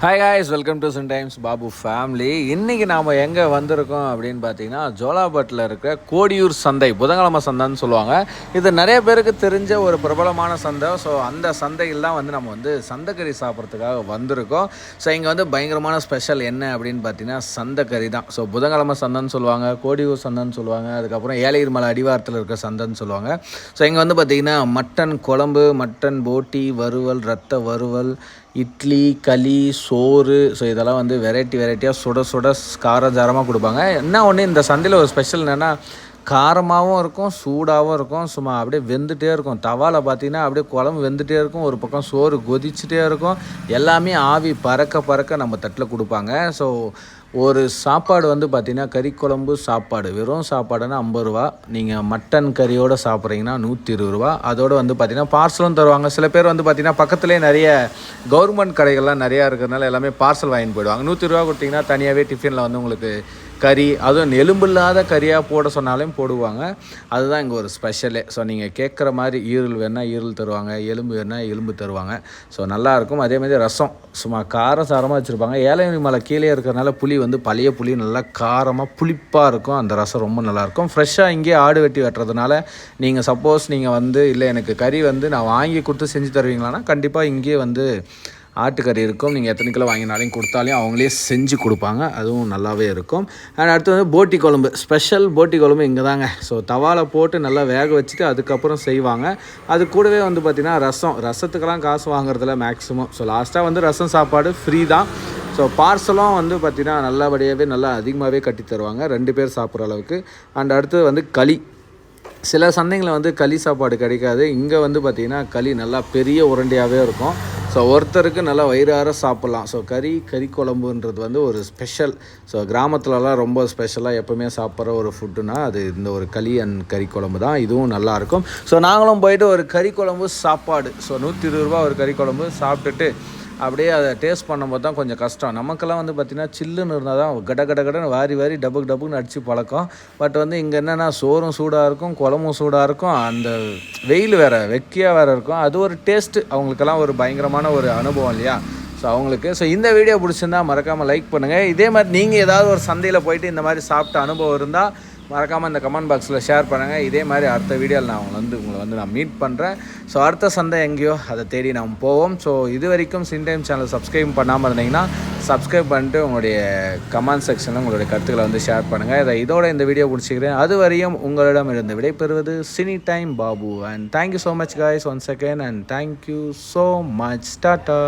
Hi ஹாய்ஸ் welcome to Sun Times Babu family இன்றைக்கி நாம் எங்கே வந்திருக்கோம் அப்படின்னு பார்த்தீங்கன்னா ஜோலாபட்டில் இருக்கிற கோடியூர் சந்தை புதன்கிழமை சந்தைன்னு சொல்லுவாங்க. இது நிறைய பேருக்கு தெரிஞ்ச ஒரு பிரபலமான சந்தை. ஸோ அந்த சந்தையில் தான் வந்து நம்ம வந்து சந்தைக்கறி சாப்பிட்றதுக்காக வந்திருக்கோம். ஸோ இங்கே வந்து பயங்கரமான ஸ்பெஷல் என்ன அப்படின்னு பார்த்தீங்கன்னா சந்தைக்கறி தான். ஸோ புதன்கிழமை சந்தைன்னு சொல்லுவாங்க கோடியூர் சந்தைன்னு சொல்லுவாங்க. அதுக்கப்புறம் ஏலகிரி மலை அடிவாரத்தில் இருக்கிற சந்தைன்னு சொல்லுவாங்க. ஸோ இங்கே வந்து பார்த்திங்கன்னா மட்டன் குழம்பு மட்டன் போட்டி வறுவல் ரத்த வறுவல் இட்லி களி சோறு. ஸோ இதெல்லாம் வந்து வெரைட்டி வெரைட்டியாக சுட சுட காரஜாரமாக கொடுப்பாங்க. என்ன ஒன்று இந்த சந்தையில் ஒரு ஸ்பெஷல் என்னென்னா காரமாகவும் இருக்கும் சூடாகவும் இருக்கும் சும்மா அப்படியே வெந்துகிட்டே இருக்கும். தவாவில் பார்த்தீங்கன்னா அப்படியே குழம்பு வெந்துகிட்டே இருக்கும் ஒரு பக்கம் சோறு கொதிச்சுட்டே இருக்கும். எல்லாமே ஆவி பறக்க பறக்க நம்ம தட்டில் கொடுப்பாங்க. ஸோ ஒரு சாப்பாடு வந்து பார்த்திங்கன்னா கறி குழம்பு சாப்பாடு. வெறும் சாப்பாடுன்னா ஐம்பது ரூபா. நீங்கள் மட்டன் கறியோடு சாப்பிட்றீங்கன்னா நூற்றி இருபது ரூபா. அதோடு வந்து பார்த்திங்கன்னா பார்சலும் தருவாங்க. சில பேர் வந்து பார்த்திங்கன்னா பக்கத்துலேயே நிறைய கவர்மெண்ட் கடைகள்லாம் நிறையா இருக்கிறதுனால எல்லாமே பார்சல் வாங்கிட்டு போயிடுவாங்க. நூற்றி ரூபா கொடுத்தீங்கன்னா தனியாகவே டிஃபனில் வந்து உங்களுக்கு கறி அதுவும் எலும்பில்லாத கறியாக போட சொன்னாலையும் போடுவாங்க. அதுதான் இங்கே ஒரு ஸ்பெஷலே ஸோ நீங்கள் கேட்குற மாதிரி ஈரல் வேணால் ஈரல் தருவாங்க எலும்பு வேணால் எலும்பு தருவாங்க. ஸோ நல்லாயிருக்கும். அதே மாதிரி ரசம். சும்மா காரம் சாரமாக வச்சுருப்பாங்க. ஏழை மலை கீழே இருக்கிறனால புளி வந்து பழைய புளி நல்லா காரமாக புளிப்பாக இருக்கும். அந்த ரசம் ரொம்ப நல்லாயிருக்கும். ஃப்ரெஷ்ஷாக இங்கேயே ஆடு வெட்டி வெட்டுறதுனால நீங்கள் சப்போஸ் நீங்கள் வந்து இல்லை எனக்கு கறி வந்து நான் வாங்கி கொடுத்து செஞ்சு தருவீங்களான்னா கண்டிப்பாக இங்கேயே வந்து ஆட்டுக்கறி இருக்கும். நீங்கள் எத்தனை கிலோ வாங்கினாலையும் கொடுத்தாலையும் அவங்களே செஞ்சு கொடுப்பாங்க. அதுவும் நல்லாவே இருக்கும். அண்ட் அடுத்து வந்து போட்டி குழம்பு. ஸ்பெஷல் போட்டி குழம்பு இங்கே தாங்க. ஸோ தவாவில் போட்டு நல்லா வேக வச்சுட்டு அதுக்கப்புறம் செய்வாங்க. அது கூடவே வந்து பார்த்திங்கன்னா ரசம். ரசத்துக்கெல்லாம் காசு வாங்குறதுல மேக்ஸிமம் ஸோ லாஸ்ட்டாக வந்து ரசம் சாப்பாடு ஃப்ரீ தான். ஸோ பார்சலும் வந்து பார்த்திங்கன்னா நல்லபடியாகவே நல்லா அதிகமாகவே கட்டி தருவாங்க. ரெண்டு பேர் சாப்பிட்ற அளவுக்கு. அண்ட் அடுத்து வந்து களி. சில சந்தைங்களில் வந்து களி சாப்பாடு கிடைக்காது. இங்கே வந்து பார்த்திங்கன்னா களி நல்லா பெரிய உருண்டையாகவே இருக்கும். ஸோ ஒருத்தருக்கு நல்லா வயிறார சாப்பிட்லாம். ஸோ கறி கறி குழம்புன்றது வந்து ஒரு ஸ்பெஷல் ஸோ கிராமத்துலலாம் ரொம்ப ஸ்பெஷலாக எப்போவுமே சாப்பிட்ற ஒரு ஃபுட்டுனா அது இந்த ஒரு களி அண்ட் கறி குழம்பு தான். இதுவும் நல்லாயிருக்கும் ஸோ நாங்களும் போயிட்டு ஒரு கறி குழம்பு சாப்பாடு. ஸோ நூற்றி இருபது ரூபா ஒரு கறி குழம்பு சாப்பிட்டுட்டு அப்படியே அதை டேஸ்ட் பண்ணும்போது தான் கொஞ்சம் கஷ்டம். நமக்கெல்லாம் வந்து பார்த்திங்கன்னா சில்லுன்னு இருந்தால் தான் கட கட கடன்னு வாரி வாரி டபுக்கு டபுக்குன்னு அடித்து பழக்கம். பட் வந்து இங்கே என்னென்னா சோறும் சூடாக இருக்கும் குழம்பும் சூடாக இருக்கும். அந்த வெயில் வேறு வெக்கையாக வேறு இருக்கும். அது ஒரு டேஸ்ட்டு அவங்களுக்கெல்லாம் ஒரு பயங்கரமான ஒரு அனுபவம் இல்லையா? ஸோ அவங்களுக்கு ஸோ இந்த வீடியோ பிடிச்சிருந்தா மறக்காமல் லைக் பண்ணுங்கள் இதே மாதிரி நீங்கள் ஏதாவது ஒரு சந்தையில் போயிட்டு இந்த மாதிரி சாப்பிட்ட அனுபவம் இருந்தால் மறக்காமல் இந்த கமெண்ட் பாக்ஸில் ஷேர் பண்ணுங்கள் இதே மாதிரி அடுத்த வீடியோவில் நான் உங்களை வந்து உங்களை வந்து நான் மீட் பண்ணுறேன் ஸோ அடுத்த சந்தை எங்கேயோ அதை தேடி நாம் போவோம். ஸோ இது வரைக்கும் சின்டைம் சேனல் சப்ஸ்கிரைப் பண்ணாமல் இருந்தீங்கன்னா சப்ஸ்கிரைப் பண்ணிட்டு உங்களுடைய கமெண்ட் செக்ஷனில் உங்களுடைய கருத்துக்களை வந்து ஷேர் பண்ணுங்கள் இதை இதோட இந்த வீடியோ பிடிச்சிக்கிறேன் அது வரையும் உங்களிடம் இருந்து விடைபெறுவது cine time Babu and thank you so much guys one second and thank you so much tata